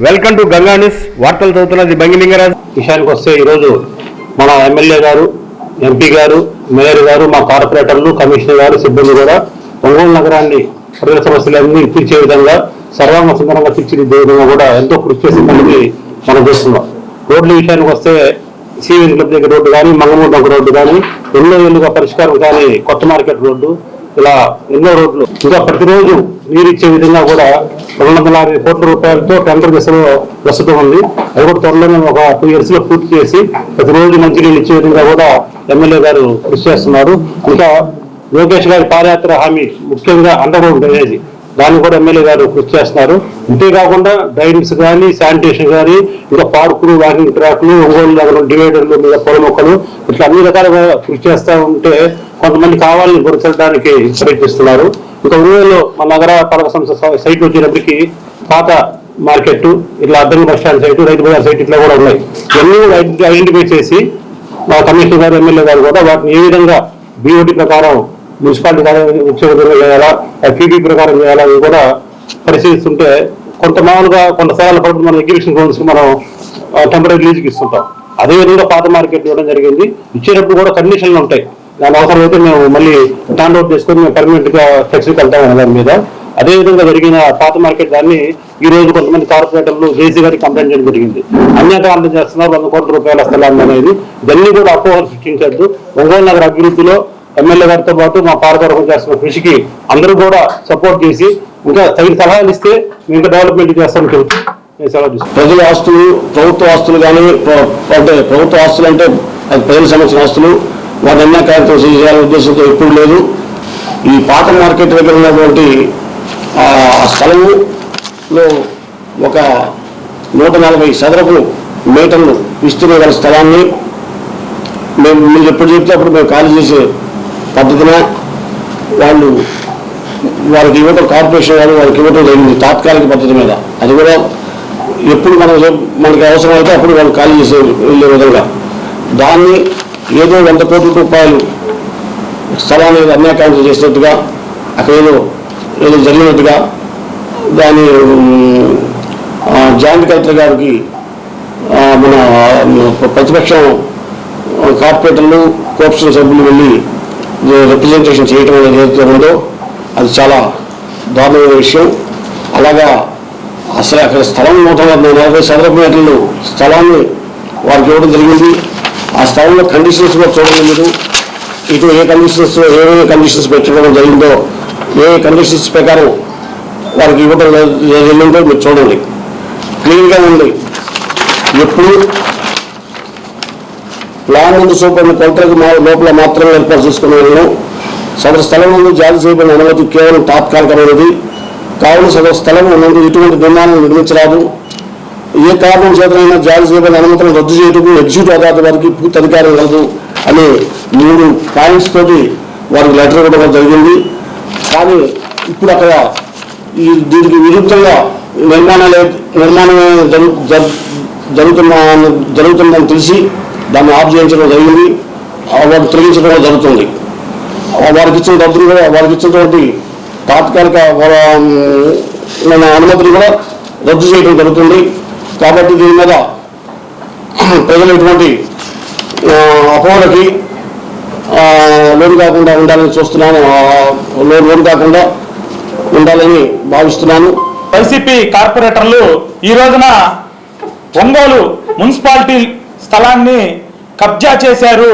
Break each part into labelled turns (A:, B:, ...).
A: Welcome to Ganga news వార్తలు చదువుతున్నది బంగిలింగరాజు
B: విషయానికి వస్తే ఈరోజు మన ఎమ్మెల్యే గారు ఎంపీ గారు మేయర్ గారు మా కార్పొరేటర్లు కమిషనర్ గారు సిబ్బంది కూడా ఒంగోలు నగరాన్ని ప్రజల సమస్యలన్నీ తీర్చే విధంగా సర్వాంగ సుందరంగా తీర్చిదిద్దే విధంగా కూడా ఎంతో కృషి చేసిందని మనం చూస్తున్నాం. రోడ్ల విషయానికి వస్తే సీవీ క్లబ్ దగ్గర రోడ్డు కానీ మంగమూడు రోడ్డు కానీ ఎన్నో ఏళ్ళుగా పరిష్కారం కానీ కొత్త మార్కెట్ రోడ్డు ఇలా ఎన్నో రోడ్లు ఇంకా ప్రతిరోజు నీరు ఇచ్చే విధంగా కూడా రెండు వందల అరవై కోట్ల రూపాయలతో టెండర్ దశలో ప్రస్తుతం ఉంది. అది కూడా త్వరలోనే ఒక టూ ఇయర్స్లో పూర్తి చేసి ప్రతిరోజు మంచి నీళ్ళు ఇచ్చే విధంగా కూడా ఎమ్మెల్యే గారు కృషి చేస్తున్నారు. ఇంకా లోకేష్ గారి పాదయాత్ర హామీ ముఖ్యంగా అండర్ గ్రౌండ్ డ్రైనేజీ దాన్ని కూడా ఎమ్మెల్యే గారు కృషి చేస్తున్నారు. అంతేకాకుండా డ్రైన్స్ కానీ శానిటేషన్ కానీ ఇంకా పార్కులు వాకింగ్ ట్రాక్లు ఒంగోలు నగరం డివైడర్లు మీద పొల మొక్కలు ఇట్లా అన్ని రకాలుగా కృషి చేస్తూ ఉంటే కొంతమంది కావాలని గుర్తించడానికి ప్రయత్నిస్తున్నారు ఇంకా ఒంగోలులో మన నగర పాలక సంస్థ సైట్ వచ్చినప్పటికీ పాత మార్కెట్ ఇట్లా అర్థం bus stand site Rythu Bazar site ఇట్లా కూడా ఉన్నాయి. ఇవన్నీ కూడా ఐడెంటిఫై చేసి మా కమిషనర్ గారు ఎమ్మెల్యే గారు కూడా వాటిని ఏ విధంగా బీఓటీ ప్రకారం మున్సిపాలిటీ వచ్చే విధంగా చేయాలా పీడీ ప్రకారం చేయాలా ఇవి కూడా పరిశీలిస్తుంటే కొంత మామూలుగా కొంత స్థలాల పడుతుంది మనం ఎగ్జిబిషన్ గ్రౌండ్స్ మనం టెంపరీ లీజ్కి ఇస్తుంటాం. అదేవిధంగా పాత మార్కెట్ ఇవ్వడం జరిగింది. ఇచ్చేటప్పుడు కూడా కండిషన్లు ఉంటాయి. దాని అవసరం అయితే మేము మళ్ళీ స్టాండ్ అవుట్ చేసుకొని మేము పర్మనెంట్గా ఫ్లెక్సీకి వెళ్తాం దాని మీద. అదే విధంగా జరిగిన పాత మార్కెట్ దాన్ని ఈ రోజు కొంతమంది కార్పొరేటర్లు జేసీ గారికి కంప్లైంట్ చేయడం జరిగింది. అన్యాకారం చేస్తున్నారు వంద కోట్ల రూపాయల స్థలాన్ని అనేది. ఇవన్నీ కూడా అపోహలు సృష్టించద్దు. ఒంగోలు నగర అభివృద్ధిలో ఎమ్మెల్యే గారితో పాటు మా పారదర్శకం చేస్తున్న కృషికి అందరూ కూడా సపోర్ట్ చేసి ఇంకా తగిన సలహాలు ఇస్తే ఇంకా డెవలప్మెంట్ చేస్తామని చెబుతూ
C: ప్రజల ఆస్తులు ప్రభుత్వ ఆస్తులు కానీ అంటే ప్రభుత్వ ఆస్తులు అంటే అది ప్రజలకు సంబంధించిన ఆస్తులు. వాటి అన్యాకారంతో చేయాలనే ఉద్దేశంతో ఎప్పుడు లేదు. ఈ పాత మార్కెట్ దగ్గర ఉన్నటువంటి ఆ స్థలంలో ఒక నూట నలభై చదరపు మీటర్లు విస్తీర్ణ గల స్థలాన్ని మేము మీరు ఎప్పుడు చెప్తే అప్పుడు మేము ఖాళీ చేసే పద్ధతిన వాళ్ళు వారికి ఇవ్వటం కార్పొరేషన్ వాళ్ళు వారికి ఇవ్వటం జరిగింది తాత్కాలిక పద్ధతి మీద. అది కూడా ఎప్పుడు మనం మనకి అవసరం అయితే అప్పుడు వాళ్ళు ఖాళీ చేసే వెళ్ళే విధంగా. దాన్ని ఏదో వంద కోట్ల రూపాయలు స్థలాన్ని అన్యాకాంక్ష చేసినట్టుగా అక్కడ ఏదో ఏదో జరిగినట్టుగా దాని జాయింట్ కలెక్టర్ గారికి మన ప్రతిపక్షం కార్పొరేటర్లు కోఆప్షన్ సభ్యులు వెళ్ళి రిప్రజెంటేషన్ చేయటం అనేది ఏదైతే ఉందో అది చాలా దారుణమైన విషయం. అలాగా అసలు అక్కడ స్థలం నూట నలభై చదరపు మీటర్లు స్థలాన్ని వారికి ఇవ్వడం జరిగింది. ఆ స్థలంలో కండిషన్స్ కూడా చూడండి మీరు ఇటు ఏ కండిషన్స్ ఏమేమి కండిషన్స్ పెట్టడం జరిగిందో ఏ కండిషన్స్ ప్రకారం వారికి ఇవ్వడం జరిగిందో మీరు చూడండి. క్లీన్గా ఉంది. ఎప్పుడు ప్లాన్ ముందు చూపడిన కొలతలకు మా- లోపల మాత్రమే ఏర్పాటు చేసుకున్నాను సదరు స్థలం ముందు జారీ చేయబడిన అనుమతి కేవలం తాత్కాలికమైనది. కావున సదరు స్థలం ముందు ఇటువంటి నిర్మాణం నిర్మించరాదు. ఏ కారణం చేతనైనా జారీ చేయబడిన అనుమతులను రద్దు చేయటకు ఎగ్జిక్యూటివ్ అథారిటీ వారికి పూర్తి అధికారం కలదు అనే మూడు పాయింట్స్ తోటి వారికి లెటర్ ఇవ్వడం జరిగింది. కానీ ఇప్పుడు అక్కడ ఈ దీనికి విరుద్ధంగా నిర్మాణాలు నిర్మాణం జరుగుతున్న జరుగుతుందని తెలిసి దాన్ని ఆఫ్ చేయించడం జరిగింది. వారు తొలగించడం జరుగుతుంది. వారికి ఇచ్చిన డబ్బులు కూడా వారికి ఇచ్చినటువంటి తాత్కాలిక వర- మన కూడా రద్దు చేయడం జరుగుతుంది. కాబట్టి దీని మీద ప్రజలు ఎటువంటి అపోహలకి లోన్ కాకుండా ఉండాలని చూస్తున్నాను. లోన్ లోన్ కాకుండా ఉండాలని భావిస్తున్నాను.
D: వైసీపీ కార్పొరేటర్లు ఈ రోజున ఒంగోలు మున్సిపాలిటీ స్థలాన్ని కబ్జా చేశారు.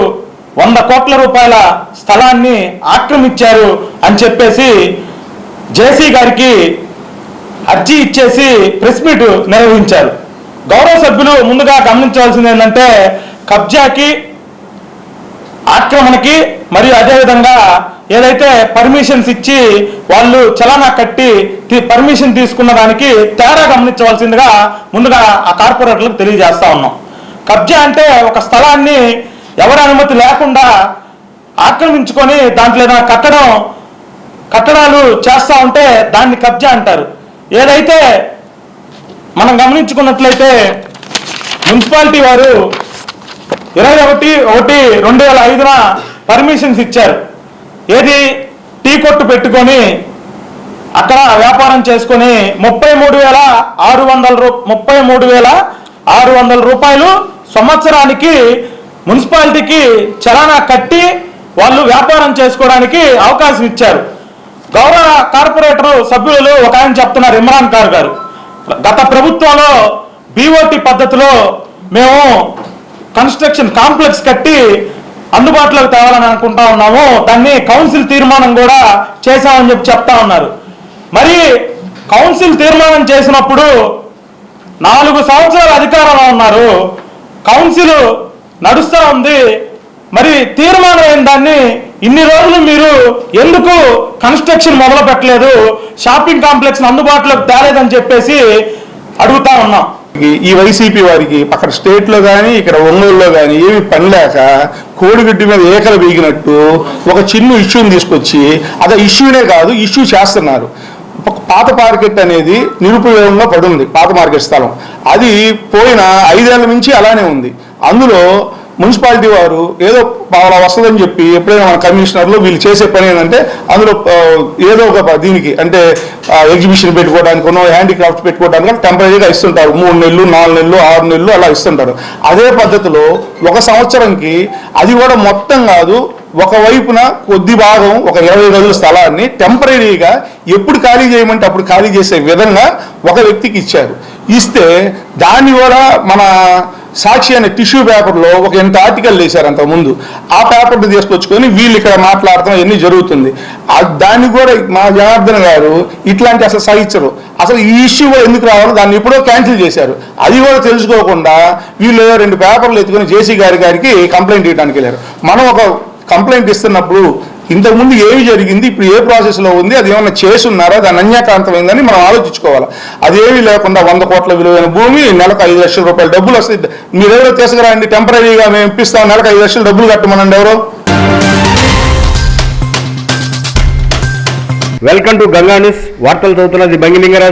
D: వంద కోట్ల రూపాయల స్థలాన్ని ఆక్రమించారు అని చెప్పేసి జేసీ గారికి అర్జీ ఇచ్చేసి ప్రెస్ మీట్ నిర్వహించారు. గౌరవ సభ్యులు ముందుగా గమనించవలసింది ఏంటంటే కబ్జాకి ఆక్రమణకి మరియు అదేవిధంగా ఏదైతే పర్మిషన్స్ ఇచ్చి వాళ్ళు చలానా కట్టి పర్మిషన్ తీసుకున్న దానికి తేడా గమనించవలసిందిగా ముందుగా ఆ కార్పొరేటర్లకు తెలియజేస్తా ఉన్నాం. కబ్జా అంటే ఒక స్థలాన్ని ఎవరి అనుమతి లేకుండా ఆక్రమించుకొని దాంట్లో ఏదైనా కట్టడం కట్టడాలు చేస్తూ ఉంటే దాన్ని కబ్జా అంటారు. ఏదైతే మనం గమనించుకున్నట్లయితే మున్సిపాలిటీ వారు ఇరవై ఒకటి ఒకటి రెండు వేల ఐదున పర్మిషన్స్ ఇచ్చారు. ఏది? టీ కొట్టు పెట్టుకొని అక్కడ వ్యాపారం చేసుకొని ముప్పై మూడు వేల ఆరు వందల రూ ముప్పై మూడు వేల ఆరు వందల రూపాయలు సంవత్సరానికి మున్సిపాలిటీకి చలానా కట్టి వాళ్ళు వ్యాపారం చేసుకోవడానికి అవకాశం ఇచ్చారు. గౌరవ కార్పొరేటర్ సభ్యులు ఒక ఆయన చెప్తున్నారు ఇమ్రాన్ ఖాన్ గారు. గత ప్రభుత్వంలో బీఓటి పద్ధతిలో మేము కన్స్ట్రక్షన్ కాంప్లెక్స్ కట్టి అందుబాటులోకి తేవాలని అనుకుంటా ఉన్నాము. దాన్ని కౌన్సిల్ తీర్మానం కూడా చేశామని చెప్పి చెప్తా ఉన్నారు. మరి కౌన్సిల్ తీర్మానం చేసినప్పుడు నాలుగు సంవత్సరాలు అధికారంలో ఉన్నారు. కౌన్సిల్ నడుస్తూ ఉంది. మరి తీర్మానమైన దాన్ని ఇన్ని రోజులు మీరు ఎందుకు కన్స్ట్రక్షన్ మొదలు పెట్టలేదు? షాపింగ్ కాంప్లెక్స్ అందుబాటులోకి తేలేదని చెప్పేసి అడుగుతా ఉన్నాం.
E: ఈ- వైసీపీ వారికి అక్కడ స్టేట్లో కానీ ఇక్కడ ఒంగోలులో కానీ ఏమి పని లేక కోడిగుడ్డి మీద ఏకలు బీగినట్టు ఒక చిన్న ఇష్యూని తీసుకొచ్చి అది ఇష్యూనే కాదు ఇష్యూ చేస్తున్నారు. పాత మార్కెట్ అనేది నిరుపయోగంగా పడుంది పాత మార్కెట్ స్థలం. అది పోయిన ఐదేళ్ళ నుంచి అలానే ఉంది. అందులో మున్సిపాలిటీ వారు ఏదో అలా వస్తుందని చెప్పి ఎప్పుడైనా మన కమిషనర్లు వీళ్ళు చేసే పని ఏంటంటే అందులో ఏదో ఒక దీనికి అంటే ఎగ్జిబిషన్ పెట్టుకోవడానికనో హ్యాండిక్రాఫ్ట్ పెట్టుకోవడానికి టెంపరీగా ఇస్తుంటారు. మూడు నెలలు నాలుగు నెలలు ఆరు నెలలు అలా ఇస్తుంటారు. అదే పద్ధతిలో ఒక సంవత్సరంకి అది కూడా మొత్తం కాదు ఒక వైపున కొద్ది భాగం ఒక ఇరవై రోజుల స్థలాన్ని టెంపరీగా ఎప్పుడు ఖాళీ చేయమంటే అప్పుడు ఖాళీ చేసే విధంగా ఒక వ్యక్తికి ఇచ్చారు. ఇస్తే దాన్ని కూడా మన సాక్షి అనే టిష్యూ పేపర్లో ఒక ఎంత ఆర్టికల్ వేశారు అంత ముందు ఆ పేపర్ని తీసుకొచ్చుకొని వీళ్ళు ఇక్కడ మాట్లాడటం ఇవన్నీ జరుగుతుంది. దాన్ని కూడా మా జనార్దన్ గారు ఇట్లాంటి అసలు సహించరు. అసలు ఈ ఇష్యూ కూడా ఎందుకు రావాలో? దాన్ని ఎప్పుడో క్యాన్సిల్ చేశారు. అది కూడా తెలుసుకోకుండా వీళ్ళు ఏదో రెండు పేపర్లు ఎత్తుకొని జేసీ గారి గారికి కంప్లైంట్ ఇవ్వడానికి వెళ్ళారు. మనం ఒక కంప్లైంట్ ఇస్తున్నప్పుడు ఇంతకుముందు ఏమి జరిగింది? ఇప్పుడు ఏ ప్రాసెస్లో ఉంది? అది ఏమైనా చేసున్నారా? దాని అన్యాకాంతమైందని మనం ఆలోచించుకోవాలి. అదేమీ లేకుండా వంద కోట్ల విలువైన భూమి నెలకు ఐదు లక్షల రూపాయలు డబ్బులు వస్తాయి మీరు ఎవరో తీసుకురండి. టెంపరీగా మేము ఇప్పిస్తాం. నెలకు ఐదు లక్షలు డబ్బులు కట్టమనండి ఎవరో.
A: వెల్కమ్ టు గంగా న్యూస్ వార్తలు చదువుతున్నది బంగిలింగరాజు.